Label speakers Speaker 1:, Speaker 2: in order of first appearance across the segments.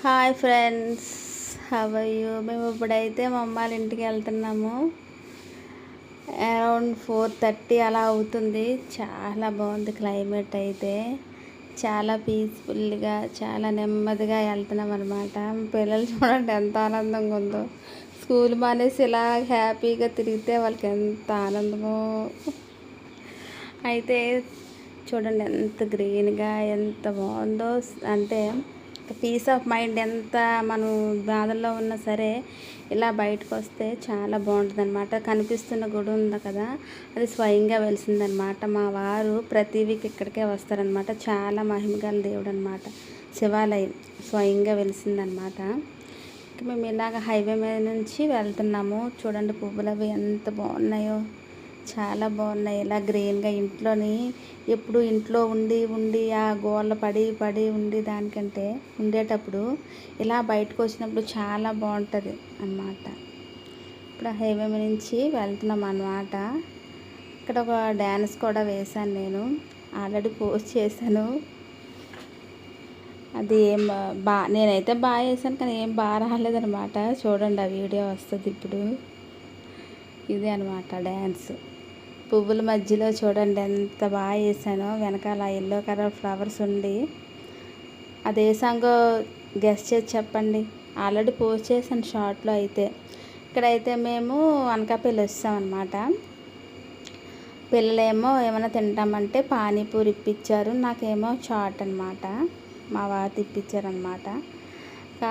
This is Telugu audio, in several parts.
Speaker 1: హాయ్ ఫ్రెండ్స్ హవయ్యూ మేము ఇప్పుడైతే మా అమ్మ వాళ్ళ ఇంటికి వెళ్తున్నాము. అరౌండ్ ఫోర్ థర్టీ అలా అవుతుంది. చాలా బాగుంది క్లైమేట్ అయితే. చాలా పీస్ఫుల్గా చాలా నెమ్మదిగా వెళ్తున్నాం అనమాట పిల్లలు చూడండి ఎంత ఆనందంగా ఉందో. స్కూల్ మానేసి ఇలా హ్యాపీగా తిరిగితే వాళ్ళకి ఎంత ఆనందమో. అయితే చూడండి ఎంత గ్రీన్గా ఎంత బాగుందో. అంటే పీస్ ఆఫ్ మైండ్ ఎంత మనం బాధల్లో ఉన్నా సరే ఇలా బయటకు వస్తే చాలా బాగుంటుంది అనమాట కనిపిస్తున్న గుడి ఉంది కదా అది స్వయంగా వెలిసిందనమాట మా వారు ప్రతి వీక్ ఇక్కడికే వస్తారనమాట చాలా మహిమగల దేవుడు అనమాట శివాలయం స్వయంగా వెలిసిందనమాట ఇక మేము ఇలాగ హైవే మీద నుంచి వెళ్తున్నాము. చూడండి పువ్వులు అవి ఎంత బాగున్నాయో. చాలా బాగున్నాయి. ఇలా గ్రీన్గా ఇంట్లోని ఎప్పుడు ఇంట్లో ఉండి ఉండి ఆ గోళ్ళ పడి పడి ఉండి దానికంటే ఉండేటప్పుడు ఇలా బయటకు వచ్చినప్పుడు చాలా బాగుంటుంది అన్నమాట. ఇప్పుడు హైవే నుంచి వెళ్తున్నాం అన్నమాట. ఇక్కడ ఒక డ్యాన్స్ కూడా వేశాను నేను. ఆల్రెడీ పోస్ట్ చేశాను. అది ఏం బా నేనైతే బాగా వేసాను కానీ ఏం బాగా రాలేదనమాట చూడండి ఆ వీడియో వస్తుంది ఇప్పుడు. ఇదే అనమాట డ్యాన్స్ పువ్వుల మధ్యలో చూడండి ఎంత బాగా వేసానో. వెనకాల ఎల్లో కలర్ ఫ్లవర్స్ ఉండి అది ఏ సాంగో గెస్ట్ చేసి చెప్పండి. ఆల్రెడీ పోస్ట్ చేశాను షార్ట్లో అయితే. ఇక్కడైతే మేము అనకాపల్లి వస్తామన్నమాట పిల్లలేమో ఏమైనా తింటామంటే పానీపూరి ఇప్పించారు నాకేమో చాట్ అనమాట మా వారు తిప్పించారనమాట కా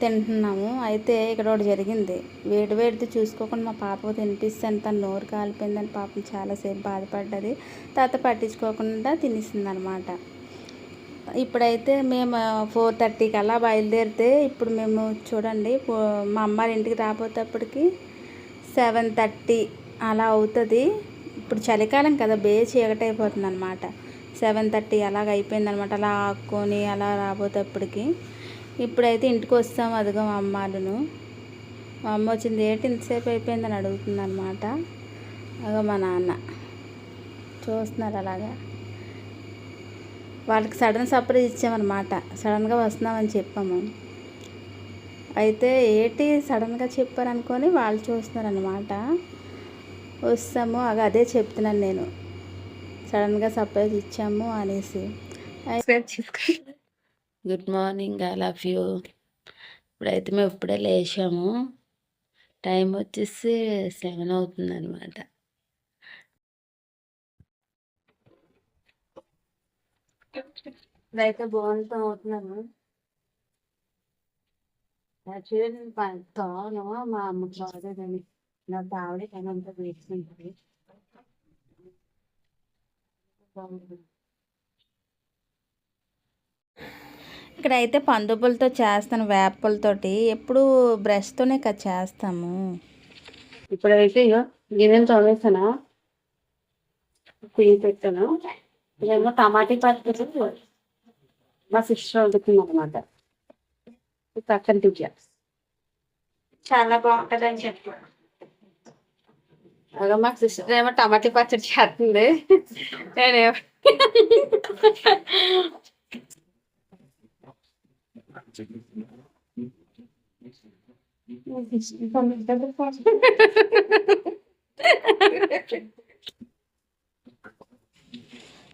Speaker 1: తింటున్నాము. అయితే ఇక్కడ ఒకటి జరిగింది. వేడి వేడిది చూసుకోకుండా మా పాప తినిపిస్తాను. తను నోరు కాలిపోయిందని పాపం చాలాసేపు బాధపడ్డది. తర్వాత పట్టించుకోకుండా తినేసింది అనమాట ఇప్పుడైతే మేము ఫోర్ థర్టీకి అలా బయలుదేరితే ఇప్పుడు మేము చూడండి మా అమ్మారి ఇంటికి రాబోతేప్పటికి సెవెన్ థర్టీ అలా అవుతుంది. ఇప్పుడు చలికాలం కదా బే చీకటైపోతుంది అనమాట సెవెన్ థర్టీ అలాగ అయిపోయింది అనమాట అలా ఆక్కొని అలా రాబోతేప్పటికి. ఇప్పుడైతే ఇంటికి వస్తాం అదిగో మా అమ్మాలను మా అమ్మ వచ్చింది ఏంటి ఇంతసేపు అయిపోయిందని అడుగుతుంది అనమాట అదో మా నాన్న. చూస్తున్నారు అలాగా. వాళ్ళకి సడన్ సర్ప్రైజ్ ఇచ్చామన్నమాట. సడన్గా వస్తున్నామని చెప్పాము. అయితే ఏంటి సడన్గా చెప్పారనుకొని వాళ్ళు చూస్తున్నారు అనమాట వస్తాము అగ అదే చెప్తున్నాను నేను. సడన్గా సర్ప్రైజ్ ఇచ్చాము అనేసి. Good morning I love you ఇప్పుడైతే మేము ఇప్పుడే లేచాము. టైం వచ్చేసి సెవెన్ అవుతుంది అనమాట ఇప్పుడైతే బాగుంటూ అవుతున్నాను యాక్చువల్లీ తాను మా అమ్మ బాగోదని నా తావిడే కానీ అంతా వేసుకుంటుంది బాగుంటుంది ఇక్కడైతే పందుపులతో చేస్తాను వేపలతోటి ఎప్పుడు బ్రష్తోనే కదా చేస్తాము.
Speaker 2: ఇప్పుడైతే ఇక గిన్నెలు తోమేసాను? పెట్టాను. ఇదేమో టమాటీ పచ్చడి. మా సిస్టర్ వండుతుంది అనమాట పక్కన దివ్య.
Speaker 1: చాలా బాగుంటుంది అని చెప్పి.
Speaker 2: అలా మా సిస్టర్ ఏమో టమాటీ పచ్చడి చేస్తుంది. నేనేమో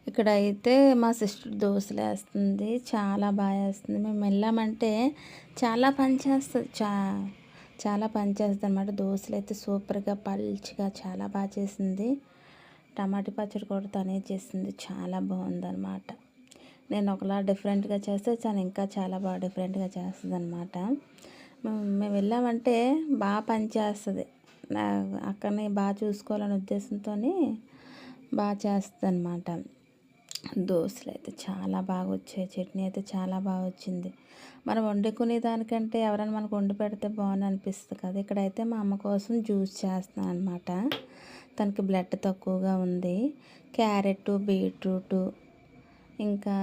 Speaker 1: ఇక్కడ అయితే మా సిస్టర్ దోశలు వేస్తుంది చాలా బాగా వేస్తుంది. మేము వెళ్ళామంటే చాలా పని చేస్తుంది చా చాలా పని చేస్తుంది అనమాట దోశలు అయితే సూపర్గా పల్చిగా చాలా బాగా చేసింది. టమాటా పచ్చడి కూడా తనే చేసింది. చాలా బాగుందన్నమాట. నేను ఒకలా డిఫరెంట్గా చేస్తే తను ఇంకా చాలా బాగా డిఫరెంట్గా చేస్తుంది అనమాట మేము వెళ్ళామంటే బాగా పని చేస్తుంది. అక్కడిని బాగా చూసుకోవాలనే ఉద్దేశంతో బాగా చేస్తుంది అనమాట దోశలు అయితే చాలా బాగా వచ్చాయి చట్నీ అయితే చాలా బాగా వచ్చింది. మనం వండుకునే దానికంటే ఎవరైనా మనకు వండి పెడితే బాగుంది అనిపిస్తుంది కదా. ఇక్కడైతే మా అమ్మ కోసం జ్యూస్ చేస్తున్నాను అనమాట తనకి బ్లడ్ తక్కువగా ఉంది. క్యారెట్ బీట్రూట్ ఇంకా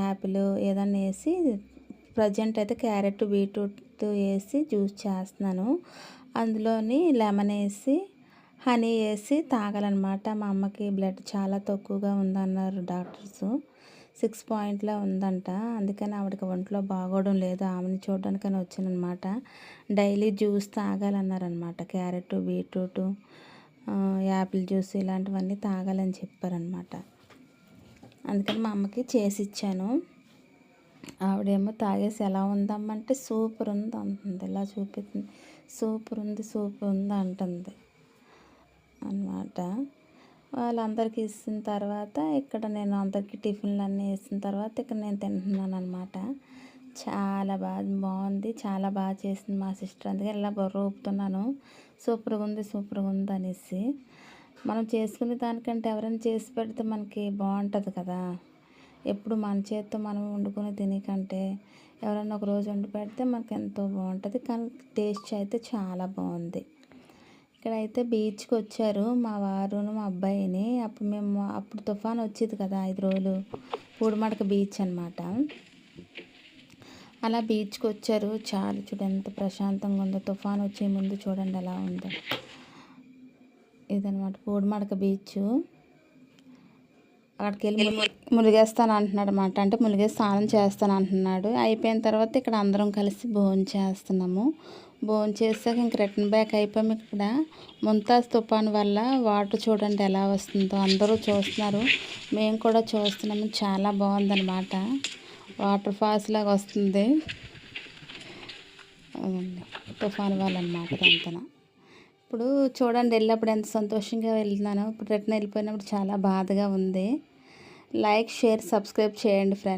Speaker 1: యాపిల్ ఏదన్నా వేసి ప్రజెంట్ అయితే క్యారెట్ బీట్రూట్ వేసి జ్యూస్ చేస్తున్నాను. అందులోని లెమన్ వేసి హనీ వేసి తాగాలన్నమాట. మా అమ్మకి బ్లడ్ చాలా తక్కువగా ఉందన్నారు డాక్టర్స్. సిక్స్ పాయింట్లో ఉందంట. అందుకని ఆవిడకి ఒంట్లో బాగోవడం లేదు. ఆమెను చూడడానికని వచ్చానమాట డైలీ జ్యూస్ తాగాలన్నారనమాట క్యారెట్ బీట్రూట్ యాపిల్ జ్యూస్ ఇలాంటివన్నీ తాగాలని చెప్పారనమాట అందుకని మా అమ్మకి చేసి ఇచ్చాను ఆవిడేమో తాగేసి ఎలా ఉందమ్మంటే సూపర్ ఉంది అంటుంది. ఇలా చూపిస్తుంది. సూపర్ ఉంది సూపర్ ఉంది అంటుంది అన్నమాట. వాళ్ళందరికీ ఇచ్చిన తర్వాత ఇక్కడ నేను అందరికీ టిఫిన్లు అన్నీ వేసిన తర్వాత ఇక్కడ నేను తింటున్నాను అనమాట చాలా బాగా బాగుంది. చాలా బాగా చేసింది మా సిస్టర్. అందుకే ఇలా బొర్ర ఊపుతున్నాను. సూపర్గా ఉంది సూపర్గా ఉంది అనేసి. మనం చేసుకునే దానికంటే ఎవరైనా చేసి పెడితే మనకి బాగుంటుంది కదా. ఎప్పుడు మన చేత్తో మనం వండుకొని తినకంటే ఎవరైనా ఒక రోజు వండి పెడితే మనకు ఎంతో బాగుంటుంది. కానీ టేస్ట్ అయితే చాలా బాగుంది. ఇక్కడైతే బీచ్కి వచ్చారు మా వారును మా అబ్బాయిని. అప్పుడు మేము అప్పుడు తుఫాన్ వచ్చేది కదా ఐదు రోజులు. పూడిమడక బీచ్ అనమాట అలా బీచ్కి వచ్చారు. చాలా చూడండి ఎంత ప్రశాంతంగా ఉందో. తుఫాన్ వచ్చే ముందు చూడండి ఎలా ఉందో. ఇదనమాట పూడిమడక బీచ్ అక్కడికి వెళ్ళి ములిగేస్తాను అంటున్నాడు అనమాట అంటే ములిగేసి స్నానం చేస్తాను అంటున్నాడు అయిపోయిన తర్వాత ఇక్కడ అందరం కలిసి భోజనం చేస్తున్నాము. భోజనం చేసాక ఇంక రిటర్న్ బ్యాక్ అయిపోయాము ఇక్కడ. ముంతాజ్ తుఫాన్ వల్ల వాటర్ చూడండి ఎలా వస్తుందో అందరూ చూస్తున్నారు. మేము కూడా చూస్తున్నాము. చాలా బాగుందన్నమాట. వాటర్ ఫాల్స్ లాగా వస్తుంది. తుఫాన్ వల్ల అనమాట ఇదంతా. ఇప్పుడు చూడండి వెళ్ళినప్పుడు ఎంత సంతోషంగా వెళ్తున్నాను. ఇప్పుడు రిటర్న్ వెళ్ళిపోయినప్పుడు చాలా బాధగా ఉంది. లైక్ షేర్ సబ్స్క్రైబ్ చేయండి ఫ్రెండ్స్.